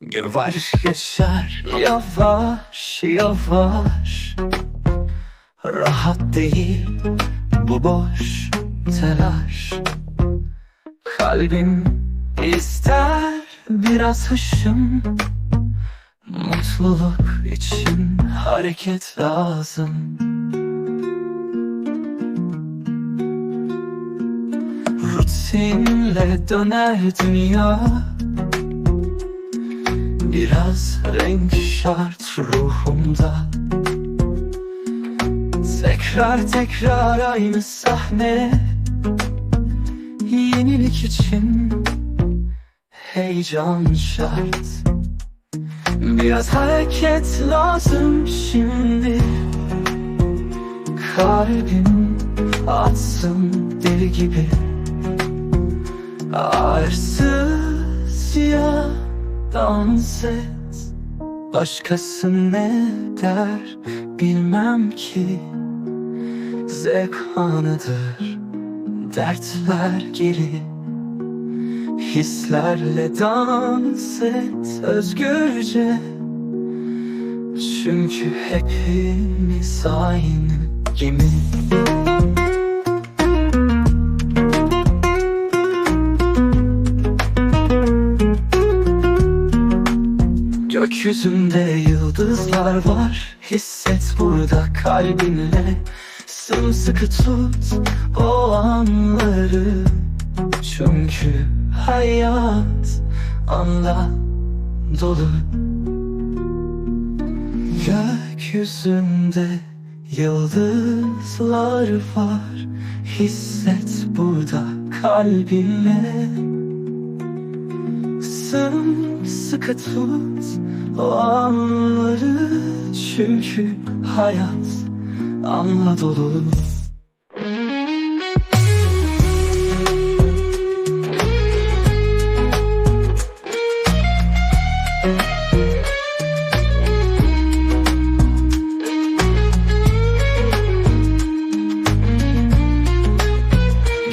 Yavaş geçer yavaş yavaş. Rahat değil bu boş telaş. Kalbim ister biraz hışım. Mutluluk için hareket lazım. Rutinle döner dünya Biraz renk şart ruhumda. Tekrar tekrar aynı sahne. Yenilik için heyecan şart. Biraz hareket lazım şimdi. Kalbim atsın deli gibi. Ya dans et Başkası ne der bilmem ki. Zevk anıdır dertler geri. Hislerle dans et özgürce. Çünkü hepimiz aynı gemi Gökyüzünde yıldızlar var. Hisset burada kalbinle. Sımsıkı tut o anları. Çünkü hayat anla dolu. Gökyüzünde yıldızlar var. Hisset burada kalbinle Sımsıkı tut o anları. Çünkü hayat anla dolu.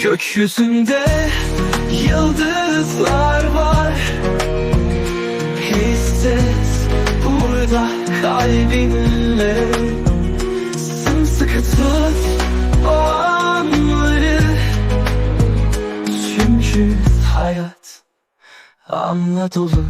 Gökyüzünde yıldızlar var burada kalbinle Sımsıkı tut o anları. Çünkü hayat anla dolu